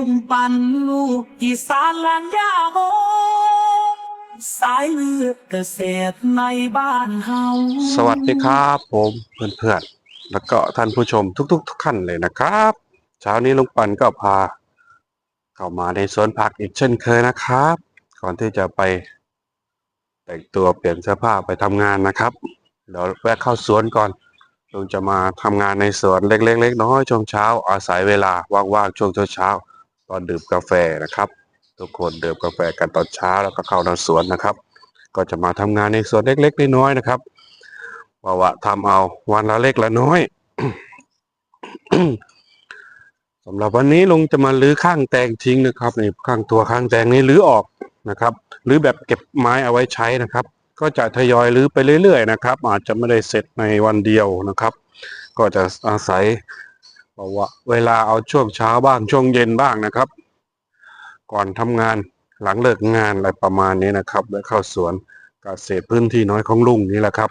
ลุงปันลูกอีสานแลนยาโมสายเลือดเกษตรในบ้านเฮาสวัสดีครับผมเพื่อนๆ แล้วก็ท่านผู้ชมทุกๆทุกท่านเลยนะครับ เช้านี้ลุงปันก็พา เข้ามาในสวนผักอีกเช่นเคยนะครับ ก่อนที่จะไป แต่งตัวเปลี่ยนเสื้อผ้าไปทำงานนะครับ เดี๋ยวแวะเข้าสวนก่อนลุงจะมาทำงานในสวนเล็กๆเล็กน้อยช่วงเช้า อาศัยเวลาว่างๆช่วงเช้าๆ ตอนดื่มกาแฟนะครับ ทุกคนดื่มกาแฟกันตอนเช้าแล้วก็เข้าในสวนนะครับ ก็จะมาทำงานในสวนเล็กๆน้อยๆนะครับว่าว่าทำเอาวันละเล็กละน้อยสำหรับวันนี้ลุงจะมาลื้อข้างแตงทิ้งนะครับในข้างตัวข้างแตงนี้ลื้อออกนะครับลื้อแบบเก็บไม้เอาไว้ใช้นะครับ ก็จะทยอยลื้อไปเรื่อย ๆ นะครับ อาจจะไม่ได้เสร็จในวันเดียวนะครับ ก็จะอาศัย บอกว่าเวลาเอาช่วงเช้าบ้างช่วงเย็นบ้างนะครับ ก่อนทำงานหลังเลิกงานอะไรประมาณนี้นะครับ แล้วเข้าสวนกเกษตรพื้นที่น้อยของลุงนี่แหละครับ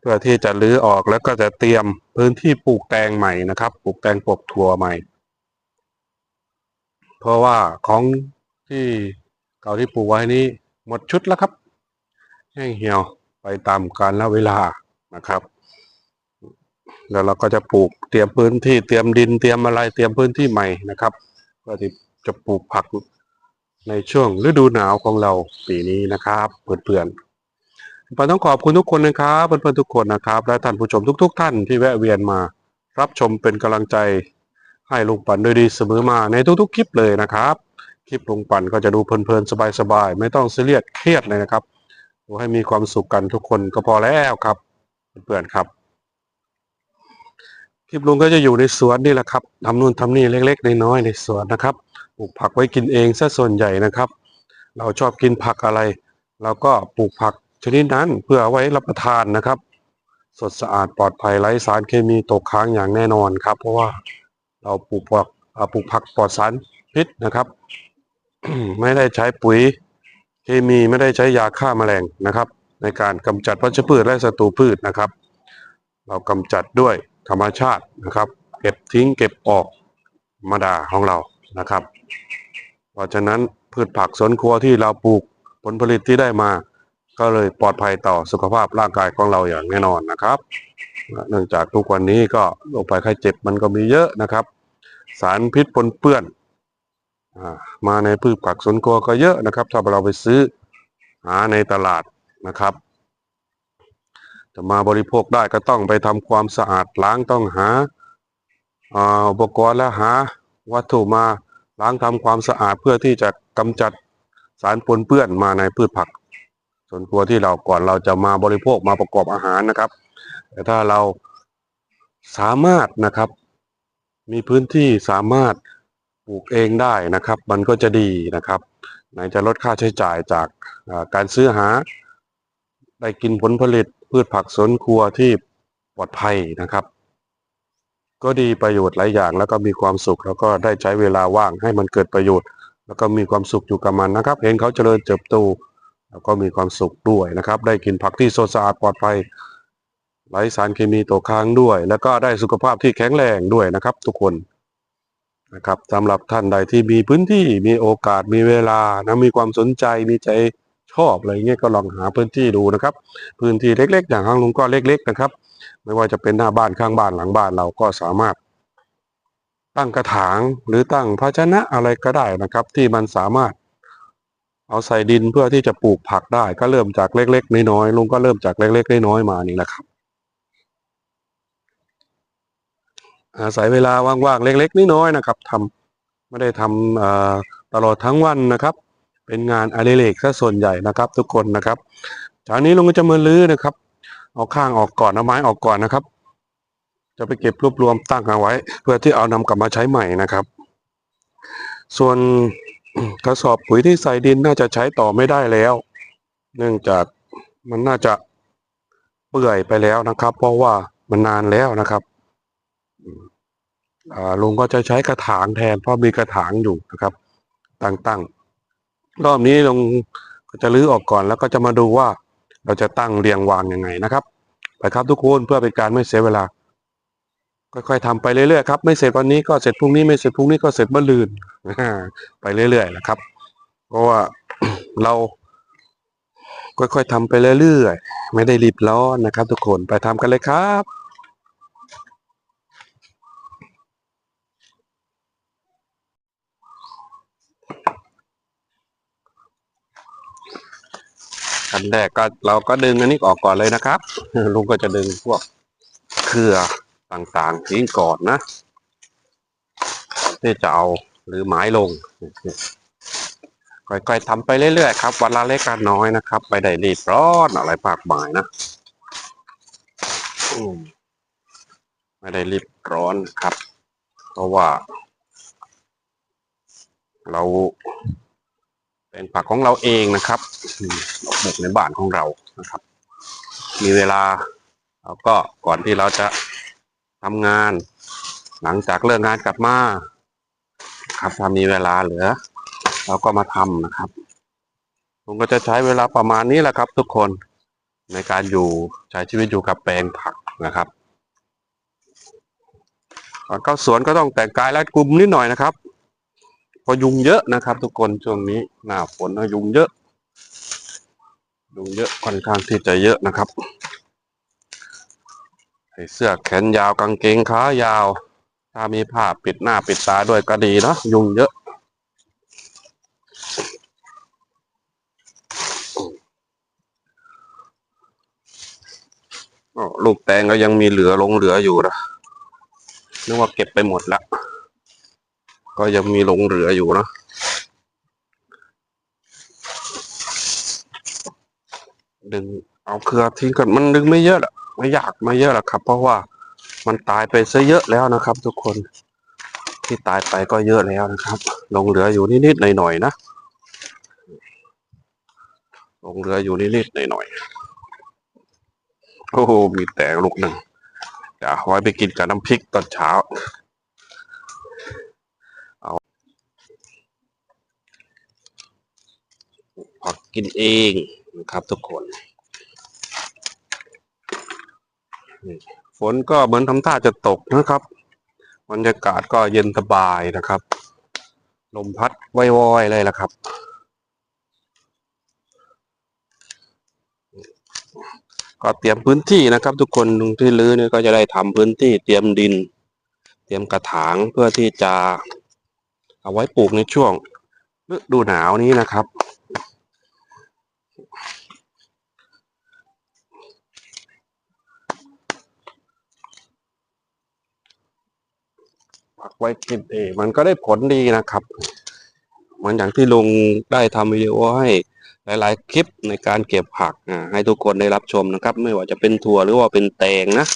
เพื่อที่จะรื้อออกแล้วก็จะเตรียมพื้นที่ปลูกแตงใหม่นะครับ ปลูกแตงปลูกถั่วใหม่ เพราะว่าของที่เก่าที่ปลูกไว้นี้หมดชุดแล้วครับ แห้งเหี่ยวไปตามกาลและเวลานะครับ แล้วเราก็จะปลูกเตรียมพื้นที่เตรียมดินเตรียมอะไรเตรียมพื้นที่ใหม่นะครับเพื่อที่จะปลูกผักในช่วงฤดูหนาวของเราปีนี้นะครับเพื่อนๆผมต้องขอบคุณทุกคนนะครับเพื่อนๆทุกคนนะครับ และท่านผู้ชมทุก ๆ ท่านที่แวะเวียนมา รับชมเป็นกำลังใจให้ลุงปั่นด้วยดีเสมอมาในทุกๆคลิปเลยนะครับ คลิปลุงปั่นก็จะดูเพลินๆสบายๆไม่ต้องซีเรียสเครียดเลยนะครับดูให้มีความสุขกันทุกคนก็พอแล้วครับ เพื่อนๆครับ คลิปลุงก็จะอยู่ในสวนนี่แหละครับทำนู่นทำนี่เล็กๆน้อยๆในสวนนะครับปลูกผักไว้กินเองซะส่วนใหญ่นะครับ เราชอบกินผักอะไรเราก็ปลูกผักชนิดนั้นเพื่อไว้รับประทานนะครับ สดสะอาดปลอดภัยไร้สารเคมีตกค้างอย่างแน่นอนครับ เพราะว่าเราปลูกผักอ่าปลูกผักปลอดสารพิษนะครับ ไม่ได้ใช้ปุ๋ยเคมีไม่ได้ใช้ยาฆ่าแมลงนะครับ ในการกำจัดวัชพืชและศัตรูพืชนะครับ เรากำจัดด้วย ธรรมชาตินะครับ เก็บทิ้งเก็บออกธรรมดาของเรานะครับ เพราะฉะนั้นพืชผักสวนครัวที่เราปลูกผลผลิตที่ได้มา ก็เลยปลอดภัยต่อสุขภาพร่างกายของเราอย่างแน่นอนนะครับ เนื่องจากทุกวันนี้ก็โรคภัยไข้เจ็บมันก็มีเยอะนะครับ สารพิษปนเปื้อนอมาในพืชผักสวนครัวก็เยอะนะครับ ถ้าเราไปซื้อหาในตลาดนะครับ จะมาบริโภคได้ก็ต้องไปทำความสะอาดล้างต้องหาอ่าอุปกรณ์และหาวัตถุมาล้างทำความสะอาดเพื่อที่จะกำจัดสารปนเปื้อนมาในพืชผัก ส่วนครัวที่เราก่อนเราจะมาบริโภคมาประกอบอาหารนะครับ แต่ถ้าเราสามารถนะครับ มีพื้นที่สามารถปลูกเองได้นะครับ มันก็จะดีนะครับไหนจะลดค่าใช้จ่ายจากการซื้อหา ได้กินผลผลิต พืชผักสวนครัวที่ปลอดภัยนะครับ ก็ดีประโยชน์หลายอย่างแล้วก็มีความสุข แล้วก็ได้ใช้เวลาว่างให้มันเกิดประโยชน์ แล้วก็มีความสุขอยู่กับมันนะครับ เห็นเขาเจริญเติบโตแล้วก็มีความสุขด้วยนะครับ ได้กินผักที่สดสะอาดปลอดภัยไร้สารเคมีตกค้างด้วย แล้วก็ได้สุขภาพที่แข็งแรงด้วยนะครับ ทุกคนนะครับสำหรับท่านใดที่มีพื้นที่มีโอกาสมีเวลานะมีความสนใจมีใจ ชอบอะไรเงี้ยก็ลองหาพื้นที่ดูนะครับ พื้นที่เล็ก ๆ อย่างห้างลุงก็เล็ก ๆ นะครับ ไม่ว่าจะเป็นหน้าบ้านข้างบ้านหลังบ้านเราก็สามารถ ตั้งกระถางหรือตั้งภาชนะอะไรก็ได้นะครับ ที่มันสามารถ เอาใส่ดินเพื่อที่จะปลูกผักได้ก็เริ่มจากเล็ก ๆ น้อยๆลุงก็เริ่มจากเล็ก ๆ น้อยๆมานี่แหละครับอาศัยเวลาว่างๆเล็ก ๆน้อยๆนะครับทำไม่ได้ทำตลอดทั้งวันนะครับ เป็นงานอดิเรกซะส่วนใหญ่นะครับ ทุกคนนะครับจากนี้ลุงก็จะมาลื้อนะครับ เอาข้างออกก่อนเอาไม้ออกก่อนนะครับ จะไปเก็บรวบรวมตั้งเอาไว้ เพื่อที่เอานำกลับมาใช้ใหม่นะครับ ส่วนกระสอบปุ๋ยที่ใส่ดินน่าจะใช้ต่อไม่ได้แล้ว เนื่องจากมันน่าจะเปื่อยไปแล้วนะครับ เพราะว่ามันนานแล้วนะครับลุงก็จะใช้กระถางแทนเพราะมีกระถางอยู่นะครับ ตั้งๆ รอบนี้ลงก็จะรื้อออกก่อนแล้วก็จะมาดูว่าเราจะตั้งเรียงวางยังไงนะครับ ไปครับทุกคนเพื่อเป็นการไม่เสียเวลา ค่อยๆทำไปเรื่อยๆครับไม่เสร็จวันนี้ก็เสร็จพรุ่งนี้ไม่เสร็จพรุ่งนี้ก็เสร็จเมื่อลืนไปเรื่อยๆนะครับ เพราะว่าเราค่อยๆทำไปเรื่อยๆไม่ได้รีบร้อนนะครับ ทุกคนไปทำกันเลยครับ ขั้นแรกก็เราก็ดึงอันนี้ออกก่อนเลยนะครับ ลุงก็จะดึงพวกเครือต่างๆทิ้งก่อนนะที่จะเอาหรือไม้ลงค่อยๆทำไปเรื่อยๆครับวันละเล็กกันน้อยนะครับไม่ได้รีบร้อนอะไรปากหมายนะไม่ได้รีบร้อนครับ เพราะว่า เรา เป็นผักของเราเองนะครับอืมเราปลูกในบ้านของเรานะครับ มีเวลาเราก็ก่อนที่เราจะทำงาน หลังจากเลิกงานกลับมาครับถ้ามีเวลาเหลือ เราก็มาทำนะครับ ผมก็จะใช้เวลาประมาณนี้แหละครับ ทุกคนในการอยู่ใช้ชีวิตอยู่กับแปลงผักนะครับก่อนเข้าสวนก็ต้องแต่งกายรัดกุมนิดหน่อยนะครับ เพราะยุงเยอะนะครับ ทุกคนช่วงนี้หน้าฝนนะยุงเยอะ ยุงเยอะค่อนข้างที่จะเยอะนะครับใส่เสื้อแขนยาวกางเกงขายาว ถ้ามีผ้าปิดหน้าปิดตาด้วยก็ดีเนาะยุงเยอะลูกแตงก็ยังมีเหลือลงเหลืออยู่นะนึกว่าเก็บไปหมดแล้ว ก็ยังมีหลงเหลืออยู่นะดึงเอาเครือทิ้งก่อนมันดึงไม่เยอะหรอกไม่อยากไม่เยอะหรอกครับ เพราะว่ามันตายไปซะเยอะแล้วนะครับ ทุกคนที่ตายไปก็เยอะแล้วนะครับหลงเหลืออยู่นิดๆหน่อยๆนะหลงเหลืออยู่นิดๆหน่อยๆโอ้โหมีแตงลูกหนึ่งจะเอาไว้ไปกินกับน้ำพริกตอนเช้า ผักกินเองนะครับทุกคนฝนก็เหมือนทำท่าจะตกนะครับบรรยากาศก็เย็นสบายนะครับ ลมพัดวอยๆเลยละครับ ก็เตรียมพื้นที่นะครับ ทุกคนตรงที่รื้อเนี่ยก็จะได้ทำพื้นที่เตรียมดิน เตรียมกระถางเพื่อที่จะเอาไว้ปลูกในช่วงฤดูหนาวนี้นะครับักไว้กินเองมันก็ได้ผลดีนะครับมือนอย่างที่ลุงได้ทำวิดีโอให้หลาย ๆ คลิปในการเก็บผักอ่าให้ทุกคนได้รับชมนะครับ ไม่ว่าจะเป็นถั่วหรือว่าเป็นแตงนะ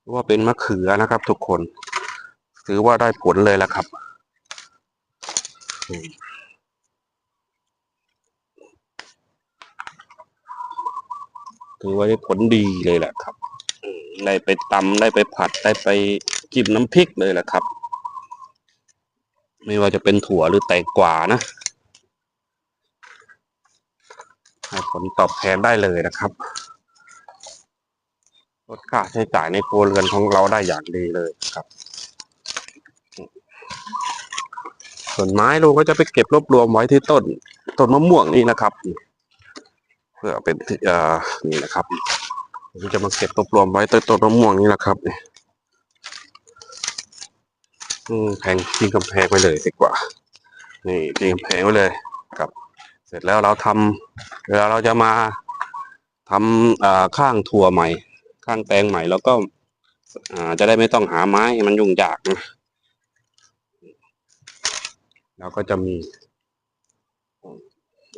หรือว่าเป็นมะเขือนะครับ ทุกคน ถือว่าได้ผลเลยแหละครับถือว่าได้ผลดีเลยแหละครับได้ไปตำได้ไปผัดได้ไปจิ้มน้ำพริกเลยแหละครับ ไม่ว่าจะเป็นถั่วหรือแตงกวานะให้ผลตอบแทนได้เลยนะครับลดค่าใช้จ่ายในครัวเรือนของเราได้อย่างดีเลยครับ ส่วนไม้ลุงก็จะไปเก็บรวบรวมไว้ที่ต้นต้นมะม่วงนี่นะครับ เพื่อเป็นที่เอ่อนี่นะครับผมจะมาเก็บรวบรวมไว้ต้นต้นมะม่วงนี่นะครับนี่อืม แพงทิ้งกำแพงไว้เลยดีกว่า นี่ทิ้งกำแพงไว้เลยครับ เสร็จแล้วเราทำเวลาเราจะมาทำอ่าข้างถั่วใหม่ ข้างแตงใหม่แล้วก็อ่าจะได้ไม่ต้องหาไม้มันยุ่งยากนะแล้วก็จะมี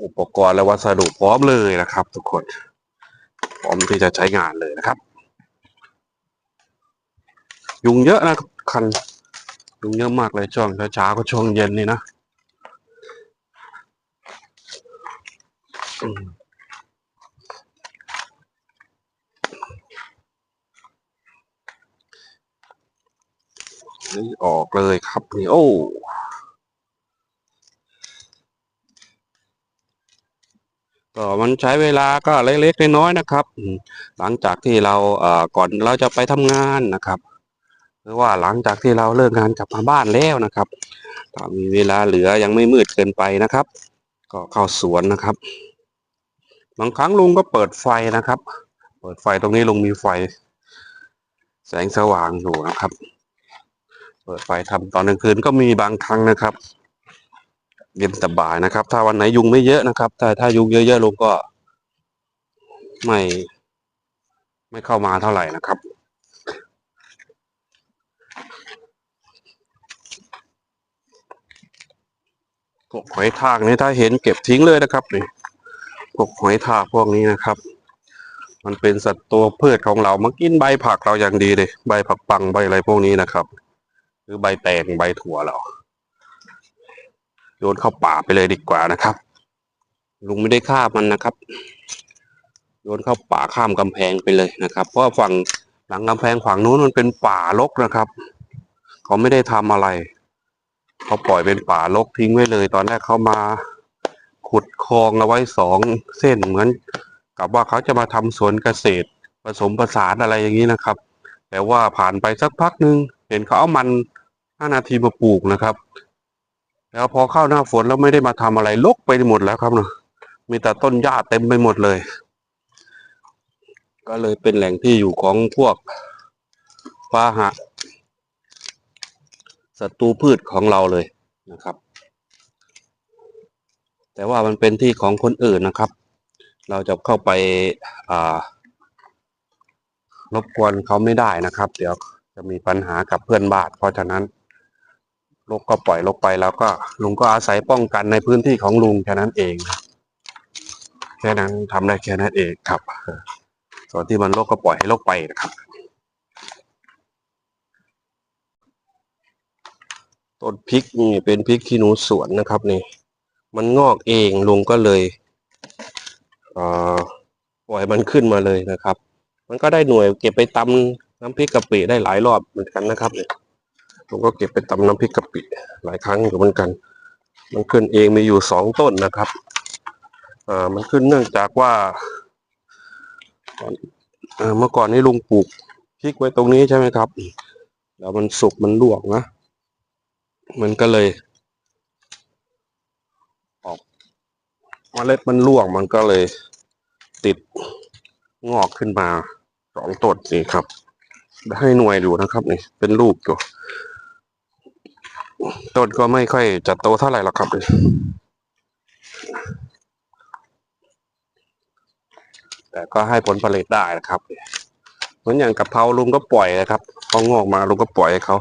อุปกรณ์และวัสดุพร้อมเลยนะครับ ทุกคน พร้อมที่จะใช้งานเลยนะครับ ยุงเยอะนะครับคัน ยุงเยอะมากเลยช่วงเช้าก็ช่วงเย็นนี่นะนี่ออกเลยครับนี่โอ้ก็มันใช้เวลาก็เล็กๆน้อยๆนะครับ หลังจากที่เราเอ่อก่อนเราจะไปทำงานนะครับ หรือว่าหลังจากที่เราเลิกงานกลับมาบ้านแล้วนะครับถ้ามีเวลาเหลือยังไม่มืดเกินไปนะครับ ก็เข้าสวนนะครับ บางครั้งลุงก็เปิดไฟนะครับ เปิดไฟตรงนี้ลุงมีไฟ แสงสว่างอยู่นะครับ เปิดไฟทำตอนกลางคืนก็มีบางครั้งนะครับเย็นสบายนะครับ ถ้าวันไหนยุงไม่เยอะนะครับถ้าถ้ายุงเยอะๆลุงก็ไม่ ไม่เข้ามาเท่าไหร่นะครับ พวกหอยทากนี่ถ้าเห็นเก็บทิ้งเลยนะครับนี่พวกหอยทากพวกนี้นะครับ มันเป็นสัตว์ตัวพืชของเรามากินใบผักเราอย่างดีเลยใบผักปังใบอะไรพวกนี้นะครับ หรือใบแตงใบถั่วเราโยนเข้าป่าไปเลยดีกว่านะครับ ลุงไม่ได้ฆ่ามันนะครับ โยนเข้าป่าข้ามกำแพงไปเลยนะครับ เพราะฝั่งหลังกำแพงฝั่งนู้นมันเป็นป่ารกนะครับ เขาไม่ได้ทำอะไร เขาปล่อยเป็นป่ารกทิ้งไว้เลย ตอนแรกเขามาขุดคลองเอาไว้สองเส้นเหมือน กับว่าเขาจะมาทำสวนเกษตร ผสมผสานอะไรอย่างนี้นะครับ แต่ว่าผ่านไปสักพักหนึ่งเห็นเขาเอามันห้านาทีมาปลูกนะครับ แล้วพอเข้าหน้าฝนแล้วไม่ได้มาทำอะไรลกไปหมดแล้วครับเนาะมีแต่ต้นหญ้าเต็มไปหมดเลย ก็เลยเป็นแหล่งที่อยู่ของพวกพาหะ ศัตรูพืชของเราเลยนะครับ แต่ว่ามันเป็นที่ของคนอื่นนะครับ เราจะเข้าไปรบกวนเขาไม่ได้นะครับ เดี๋ยวจะมีปัญหากับเพื่อนบ้านเพราะฉะนั้นลกก็ปล่อยลกไปแล้วก็ลุงก็อาศัยป้องกันในพื้นที่ของลุงแค่นั้นเองแค่นั้นทำได้แค่นั้นเองครับ ส่วนที่มันลกก็ปล่อยให้ลกไปนะครับ ต้นพริกนี่เป็นพริกขี้หนูสวนนะครับนี่ มันงอกเองลุงก็เลยเปล่อยมันขึ้นมาเลยนะครับ มันก็ได้หน่วยเก็บไปตำน้ำพริกกะปิได้หลายรอบเหมือนกันนะครับเนี่ยลุงก็เก็บไปตำน้ำพริกกะปิหลายครั้งอยู่เหมือนกัน มันขึ้นเองมีอยู่สองต้นนะครับอ่ามันขึ้นเนื่องจากว่าเอ่อเมื่อก่อนนี้ลุงปลูกพริกไว้ตรงนี้ใช่ไหมครับ แล้วมันสุกมันลวกนะ มันก็เลยออกเมล็ดมันร่วงมันก็เลยติดงอกขึ้นมาสองต้นนี่ครับ ให้หน่วยอยู่นะครับนี่เป็นลูกอยู่ต้นก็ไม่ค่อยจะโตเท่าไหร่หรอกครับแต่ก็ให้ผลผลิตได้นะครับ เหมือนอย่างกะเพราลุงก็ปล่อยนะครับพองอกมาลุงก็ปล่อยให้เขา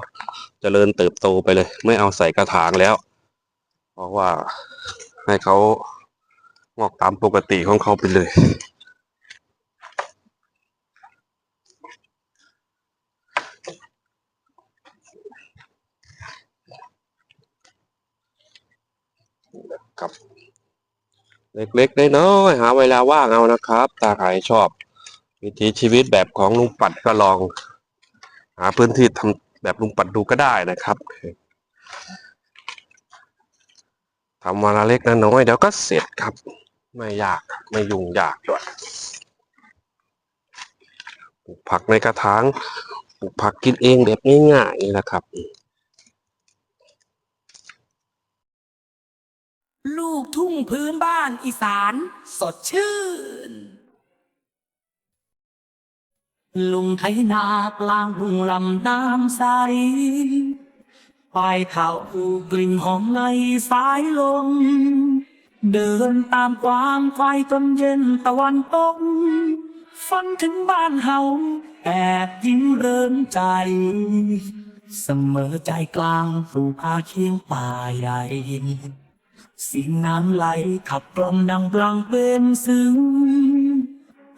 เจริญเติบโตไปเลย ไม่เอาใส่กระถางแล้ว เพราะว่าให้เขางอกตามปกติของเขาไปเลย ครับเล็กๆน้อยๆหาเวลาว่างเอานะครับ ตาใครชอบ วิถีชีวิตแบบของลุงปัดก็ลอง หาพื้นที่ทำ แบบลุงปัดดูก็ได้นะครับทำวันละเล็กนะน้อยเดี๋ยวก็เสร็จครับ ไม่ยากไม่ยุ่งยากด้วยปลูกผักในกระถางปลูกผักกินเองแบบง่ายๆนี่แหละครับ ลูกทุ่งพื้นบ้านอีสาน สดชื่น ลุงไถนากลางทุ่งลำน้ำใสปลายเท้ากลิ่นหอมในสายลม เดินตามความไฟจนเย็นตะวันตกฝันถึงบ้านเฮาแอบยิ้มเริงใจ เสมอใจกลางสู่ผาเคียงป่าใหญ่สียงน้ำไหลขับกล่อมดังบลังเป็นซึ้ง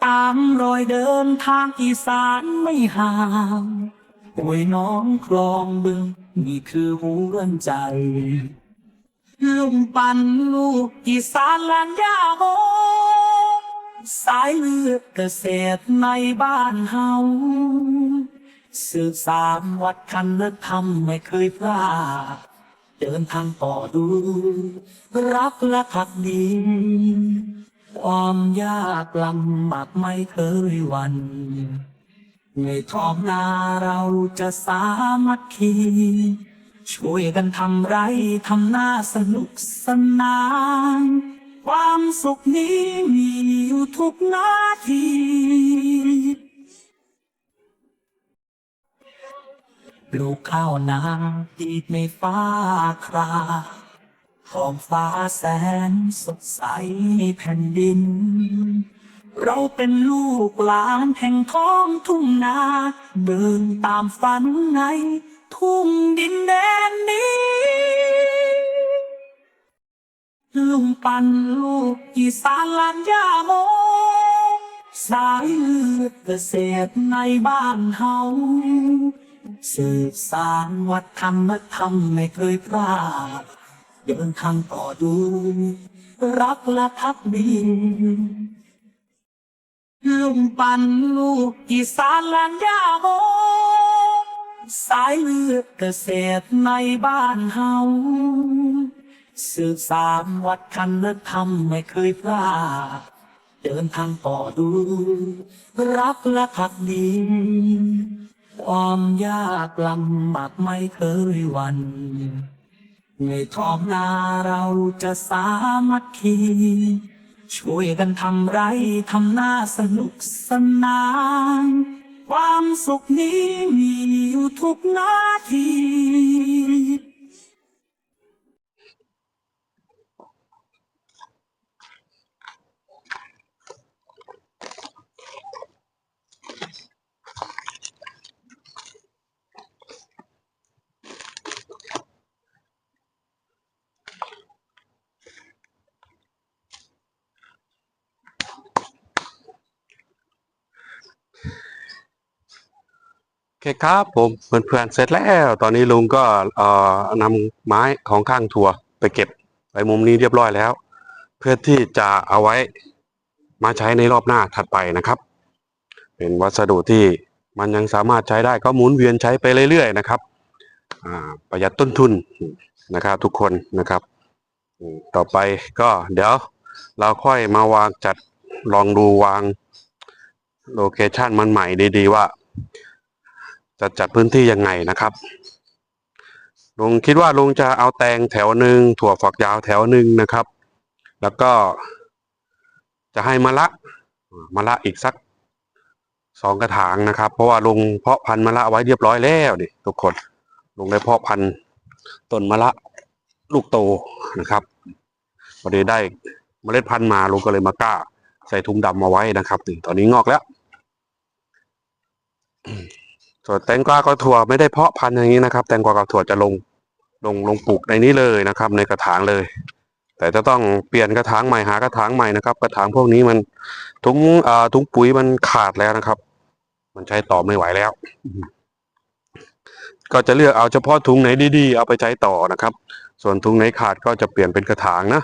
ตามรอยเดินทางอีสานไม่ห่างป่วยน้องคลองบึง นี่คือหัวใจลุงปันลูกอีสานแลนยาโมสายเลือดเกษตรในบ้านเฮาสืบสามวัดคันและธรรมไม่เคยพลาดเดินทางต่อดู รักและพักดี ความยากลำบากไม่เคยวันในท้องนาเราจะสามัคคี ช่วยกันทำไรทำหน้าสนุกสนาน ความสุขนี้มีอยู่ทุกนาทีปลูกข้าวนาอีกในฟ้าครา ท้องฟ้าแสนสดใสแผ่นดิน เราเป็นลูกหลานแห่งท้องทุ่งนา เดินตามฝันในทุ่งดินแดนนี้ลุงปันลูกอีสานลานยาโม สายเลือดเกษตรในบ้านเฮาสืบสานวัฒนธรรมไม่เคยพลาด เดินทางต่อดูรักและพักดีลุงปันลูกอีสานแลนยาโมสายเลือดเกษตรในบ้านเฮาสืบสานวัฒนธรรมไม่เคยพลาดเดินทางต่อดู รักและพักดีความยากลำบากไม่เคยวัน ในท้องนาเราจะสามัคคี ช่วยกันทำไรทำหน้าสนุกสนาน ความสุขนี้มีอยู่ทุกนาที โอเคครับผมเพื่อนๆเสร็จแล้ว ตอนนี้ลุงก็เอ่อนำไม้ของข้างถั่วไปเก็บไปมุมนี้เรียบร้อยแล้ว เพื่อที่จะเอาไว้มาใช้ในรอบหน้าถัดไปนะครับ เป็นวัสดุที่มันยังสามารถใช้ได้ก็หมุนเวียนใช้ไปเรื่อยๆนะครับอ่าประหยัดต้นทุนนะครับทุกคนนะครับต่อไปก็เดี๋ยวเราค่อยมาวางจัดลองดูวางโลเคชันมันใหม่ดีๆว่า จะจัดพื้นที่ยังไงนะครับลุงคิดว่าลุงจะเอาแตงแถวหนึ่งถั่วฝักยาวแถวหนึ่งนะครับ แล้วก็จะให้มะละมะละอีกสักสองกระถางนะครับ เพราะว่าลุงเพาะพันธุ์มะละไว้เรียบร้อยแล้วนี่ทุกคนลุงได้เพาะพันธุ์ต้นมะละลูกโตนะครับพอดีได้เมล็ดพันธุ์มาลุงก็เลยมากล้า ใส่ถุงดำมาไว้นะครับนี่ตอนนี้งอกแล้ว ส่วนแตงกวากับถั่วไม่ได้เพาะพันธุ์อย่างนี้นะครับ แตงกวากับถั่วจะลงลงลงปลูกในนี้เลยนะครับ ในกระถางเลย แต่จะต้องเปลี่ยนกระถางใหม่หากระถางใหม่นะครับ กระถางพวกนี้มันถุงอ่าถุงปุ๋ยมันขาดแล้วนะครับ มันใช้ต่อไม่ไหวแล้ว ก็จะเลือกเอาเฉพาะถุงไหนดีๆเอาไปใช้ต่อนะครับ ส่วนถุงไหนขาดก็จะเปลี่ยนเป็นกระถางนะ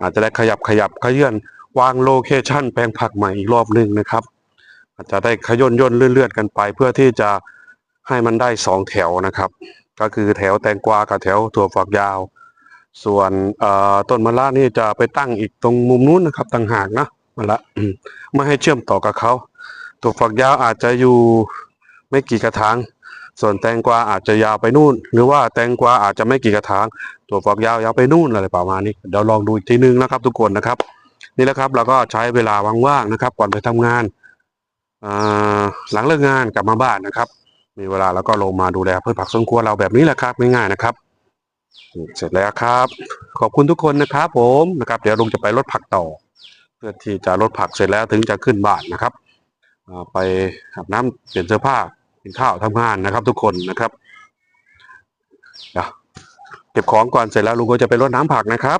อาจจะได้ขยับขยับขยื่นวางโลเคชั่นแปลงผักใหม่อีกรอบหนึ่งนะครับ อาจจะได้ขย่นย่นเลื่อนๆกันไป เพื่อที่จะให้มันได้สองแถวนะครับ ก็คือแถวแตงกวากับแถวถั่วฝักยาว ส่วนต้นมะละนี่จะไปตั้งอีกตรงมุมนู้นนะครับต่างหากนะมะละไม่ให้เชื่อมต่อกับเขาถั่วฝักยาวอาจจะอยู่ไม่กี่กระถางส่วนแตงกวาอาจจะยาวไปนู่น หรือว่าแตงกวาอาจจะไม่กี่กระถางถั่วฝักยาวยาวไปนู่นอะไรประมาณนี้เดี๋ยวลองดูอีกทีนึงนะครับ ทุกคนนะครับ นี่แหละครับเราก็ใช้เวลาว่างๆนะครับ ก่อนไปทำงาน หลังเลิกงานกลับมาบ้านนะครับ มีเวลาแล้วก็ลงมาดูแลพืชผักสวนครัวเราแบบนี้แหละครับง่ายๆนะครับเสร็จแล้วครับ ขอบคุณทุกคนนะครับ ผมนะครับ เดี๋ยวลุงจะไปรถผักต่อ เพื่อที่จะรถผักเสร็จแล้วถึงจะขึ้นบ้านนะครับไปอาบน้ำเปลี่ยนเสื้อผ้ากินข้าวทำงานนะครับ ทุกคนนะครับเดี๋ยวเก็บของก่อนเสร็จแล้วลุงก็จะไปรดน้ำผักนะครับ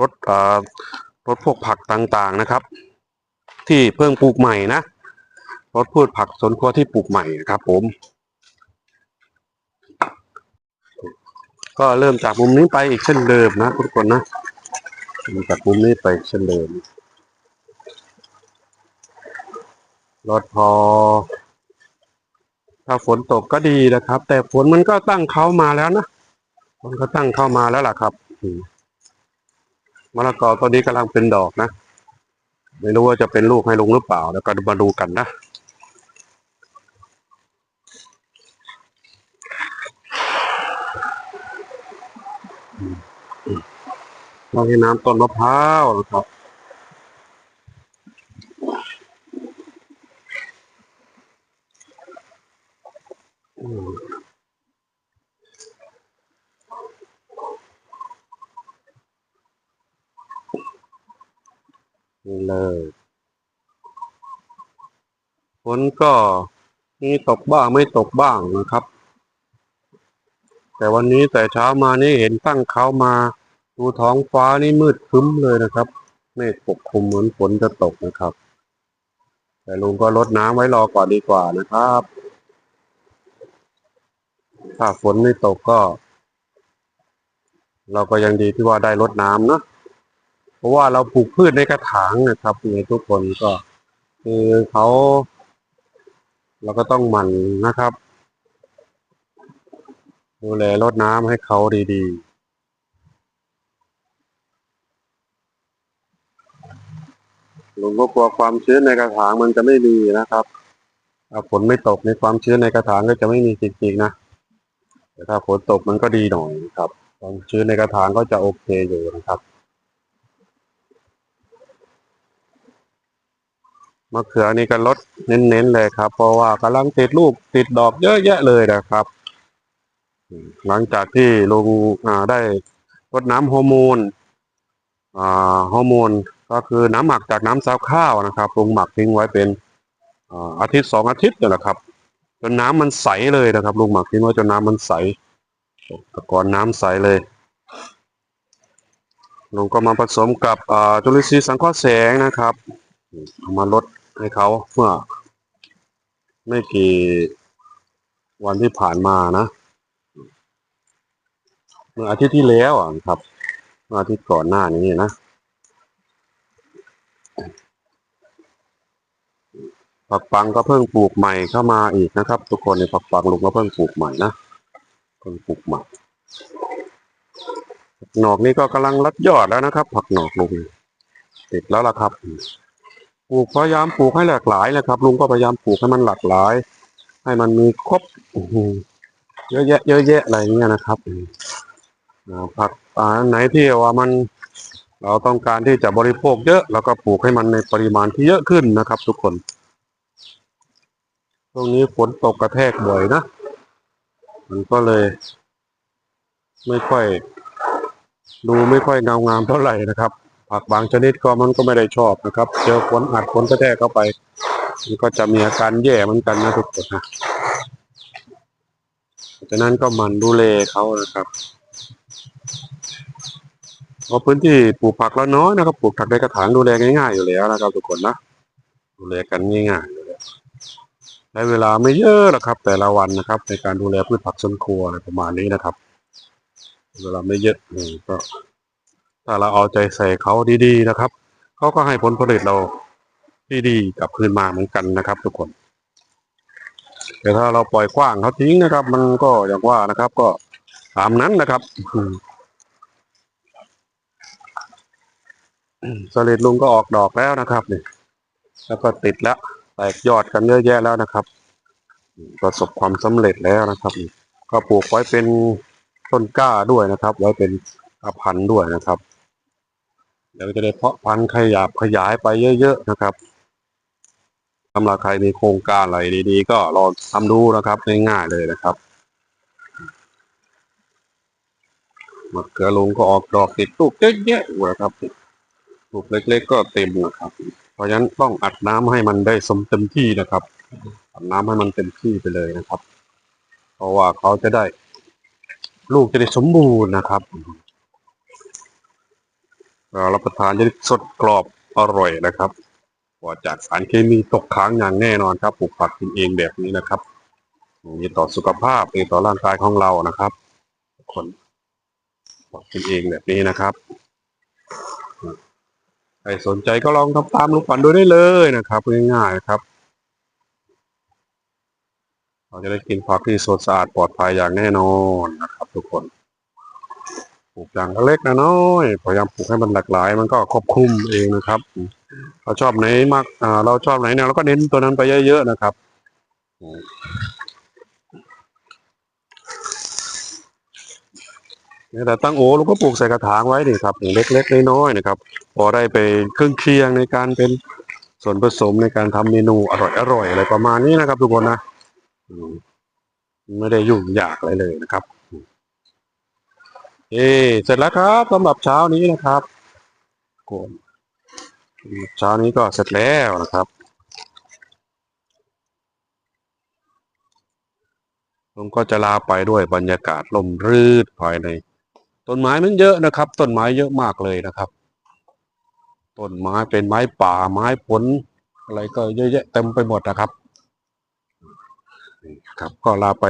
รดรดพวกผักต่างๆนะครับ ที่เพิ่งปลูกใหม่นะ รถพืชผักสวนครัวที่ปลูกใหม่นะครับ ผม ก็เริ่มจากมุมนี้ไปอีกเช่นเดิมนะทุกคนนะเริ่มจากมุมนี้ไปเช่นเดิมรถพอ ถ้าฝนตกก็ดีนะครับ แต่ฝนมันก็ตั้งเขามาแล้วนะฝนก็ตั้งเข้ามาแล้วล่ะครับมะละกอตัวนี้กำลังเป็นดอกนะ ไม่รู้ว่าจะเป็นลูกให้ลุงหรือเปล่า แล้วก็มาดูกันนะ เราให้น้ำต้นมะพร้าวนะครับอืมนี่เลยฝนก็มีตกบ้างไม่ตกบ้างนะครับ แต่วันนี้แต่เช้ามานี่เห็นตั้งเขามา ดูท้องฟ้านี่มืดครึ้มเลยนะครับ เมฆปกคลุมเหมือนฝนจะตกนะครับ แต่ลุงก็ลดน้ำไว้รอก่อนดีกว่านะครับ ถ้าฝนไม่ตกก็ เราก็ยังดีที่ว่าได้ลดน้ำนะเพราะว่าเราปลูกพืชในกระถางนะครับในทุกคนก็คือเขาเราก็ต้องหมั่นนะครับ ดูแลรดน้ำให้เขาดีๆ ลุงก็กลัวความชื้นในกระถางมันจะไม่มีนะครับถ้าฝนไม่ตกในความชื้นในกระถางก็จะไม่มีจริงๆนะแต่ถ้าฝนตกมันก็ดีหน่อยครับ ความชื้นในกระถางก็จะโอเคอยู่นะครับมะเขือนี่ก็ลดเน้นๆเลยครับ เพราะว่ากำลังติดลูกติดดอกเยอะแยะเลยนะครับ หลังจากที่ลุงได้รดน้ำฮอร์โมนฮอร์โมน ก็คือน้ำหมักจากน้ำซาวข้าวนะครับลุงหมักทิ้งไว้เป็นอาทิตย์สองอาทิตย์นี่แหละครับ จนน้ำมันใสเลยนะครับลุงหมักทิ้งไว้จนน้ำมันใสต่ก่อนน้ำใสเลยลุงก็มาผสมกับจุลินทรีย์สังเคราะห์แสงนะครับเอามาลดให้เขาเมื่อ ไม่กี่วันที่ผ่านมานะเมื่ออาทิตย์ที่แล้วครับเมื่ออาทิตย์ก่อนหน้านี้นะ ผักปังก็เพิ่งปลูกใหม่เข้ามาอีกนะครับ ทุกคนในผักปังลุงก็เพิ่งปลูกใหม่นะเพิ่งปลูกใหม่ผักหนอกนี่ก็กำลังรัดยอดแล้วนะครับ ผักหนอกลุงติดแล้วล่ะครับปลูกพยายามปลูกให้หลากหลายนะครับ ลุงก็พยายามปลูกให้มันหลากหลาย ให้มันมีครบเยอะแยะเยอะแยะอะไรเงี้ยนะครับผักอ่าไหนที่ว่ามันเราต้องการที่จะบริโภคเยอะ แล้วก็ปลูกให้มันในปริมาณที่เยอะขึ้นนะครับ ทุกคน ช่วงนี้ฝนตกกระแทกบ่อยนะ มันก็เลย ไม่ค่อย ดูไม่ค่อยเงางามเท่าไหร่นะครับ ผักบางชนิดก็มันก็ไม่ได้ชอบนะครับ เจอฝนอัดฝนกระแทกเข้าไป มันก็จะมีอาการแย่เหมือนกันนะทุกคนนะฉะนั้นก็มันดูแลเขานะครับเพราะพื้นที่ปลูกผักแล้วน้อยนะครับ ปลูกผักในกระถางดูแลง่ายๆอยู่แล้วนะครับทุกคนนะ ดูแลกันง่ายๆ ใช้เวลาไม่เยอะหรอกครับ แต่ละวันนะครับ ในการดูแลพืชผักสวนครัวอะไรประมาณนี้นะครับ เวลาไม่เยอะอืก็ถ้าเราเอาใจใส่เขาดีๆนะครับเขาก็ให้ผลผลิตเราที่ดีกลับคืนมาเหมือนกันนะครับ ทุกคน แต่ถ้าเราปล่อยกว้างเขาทิ้งนะครับ มันก็อย่างว่านะครับ ก็ตามนั้นนะครับสลิดลุงก็ออกดอกแล้วนะครับนี่แล้วก็ติดแล้ว แตกยอดกันเยอะแยะแล้วนะครับ ประสบความสำเร็จแล้วนะครับ ก็ปลูกไว้เป็นต้นกล้าด้วยนะครับ ไว้เป็นอาพันธุ์ด้วยนะครับเดี๋ยวจะได้เพาะพันธุ์ขยับขยายไปเยอะๆนะครับสำหรับใครมีโครงการอะไรดีๆ ก็ลองทำดูนะครับง่ายๆเลยนะครับมะเขือลุงก็ออกดอกติดลูกเยอะแยะอยู่นะครับลูกเล็ก ๆ ก็เต็มนะครับ เพราะฉะนั้นต้องอัดน้ำให้มันได้สมเต็มที่นะครับ อัดน้ำให้มันเต็มที่ไปเลยนะครับ เพราะว่าเขาจะได้ ลูกจะได้สมบูรณ์นะครับเรารับประทานจะได้สดกรอบอร่อยนะครับปลอดจากสารเคมีตกค้างอย่างแน่นอนครับปลูกผักกินเองแบบนี้นะครับมีต่อสุขภาพมีต่อร่างกายของเรานะครับ คนปลูกกินเองแบบนี้นะครับ ใครสนใจก็ลองทำตามลุงปันดูได้เลยนะครับง่ายๆครับ เราจะได้กินผักที่สดสะอาดปลอดภัยอย่างแน่นอนนะครับ ทุกคนปลูกอย่างเล็กนะน้อยพยายามปลูกให้มันหลากหลาย มันก็ครอบคลุมเองนะครับ เราชอบไหนมากเราชอบไหนเนี่ยเราก็เน้นตัวนั้นไปเยอะๆนะครับ เนี่ยแต่ตั้งโอลุงก็ปลูกใส่กระถางไว้นี่ครับเล็กๆน้อยๆนะครับ พอได้ไปเครื่องเคียงในการเป็นส่วนผสมในการทำเมนูอร่อยๆอะไรประมาณนี้นะครับ ทุกคนนะไม่ได้ยุ่งยากอะไรเลยนะครับเอ๊เสร็จแล้วครับสำหรับเช้านี้นะครับกนเช้านี้ก็เสร็จแล้วนะครับผมก็จะลาไปด้วยบรรยากาศลมรื่นภายใน ต้นไม้มันเยอะนะครับ ต้นไม้เยอะมากเลยนะครับ ต้นไม้เป็นไม้ป่าไม้ผล อะไรก็เยอะแยะเต็มไปหมดนะครับนี่ครับ ก็ลาไป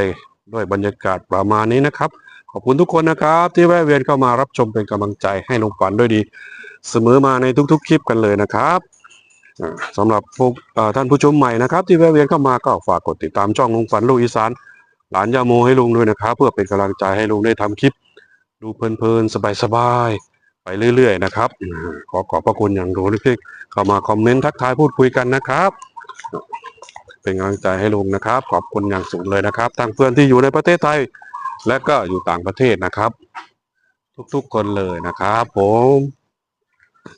ด้วยบรรยากาศประมาณนี้นะครับ ขอบคุณทุกคนนะครับ ที่แวะเวียนเข้ามารับชมเป็นกำลังใจให้ลุงปันด้วยดี เสมอมาในทุก ๆ คลิปกันเลยนะครับอ่าสำหรับพวกท่านผู้ชมใหม่นะครับ ที่แวะเวียนเข้ามาก็ฝากกดติดตามช่องลุงปันลูกอีสานหลานยาโมให้ลุงด้วยนะครับ เพื่อเป็นกำลังใจให้ลุงได้ทำคลิป ดูเพลินๆ สบายๆ ไปเรื่อยๆ นะครับ ขอขอบพระคุณอย่างรู้ที่เข้ามาคอมเมนต์ทักทายพูดคุยกันนะครับ เป็นกำลังใจให้ลุงนะครับ ขอบคุณอย่างสูงเลยนะครับทั้งเพื่อนที่อยู่ในประเทศไทย และก็อยู่ต่างประเทศนะครับ ทุกๆ คนเลยนะครับผม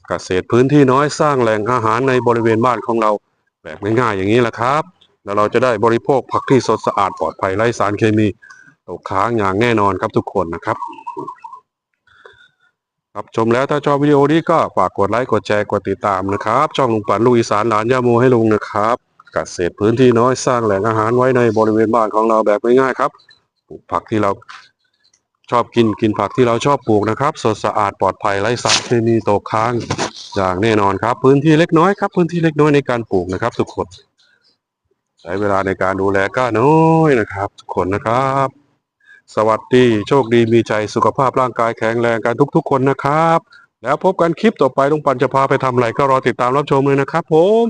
เกษตรพื้นที่น้อยสร้างแหล่งอาหารในบริเวณบ้านของเราแบบง่ายๆอย่างนี้แหละครับ แล้วเราจะได้บริโภคผักที่สดสะอาดปลอดภัยไร้สารเคมี ตกค้างอย่างแน่นอนครับทุกคนนะครับ ครับชมแล้วถ้าชอบวิดีโอนี้ก็ฝากกดไลค์กดแชร์กดติดตามนะครับ ช่องลุงปั่นลูกอีสานหลานย่าโมให้ลุงนะครับเกษตรพื้นที่น้อยสร้างแหล่งอาหารไว้ในบริเวณบ้านของเราแบบง่ายๆครับปลูกผักที่เราชอบกินกินผักที่เราชอบปลูกนะครับ สดสะอาดปลอดภัยไร้สารเคมีตกค้างอย่างแน่นอนครับ พื้นที่เล็กน้อยครับ พื้นที่เล็กน้อยในการปลูกนะครับ ทุกคน ใช้เวลาในการดูแลก็น้อยนะครับ ทุกคนนะครับ สวัสดี โชคดีมีใจสุขภาพร่างกายแข็งแรงกันทุกๆ คนนะครับ แล้วพบกันคลิปต่อไปลุงปันจะพาไปทำอะไรก็รอติดตามรับชมเลยนะครับผม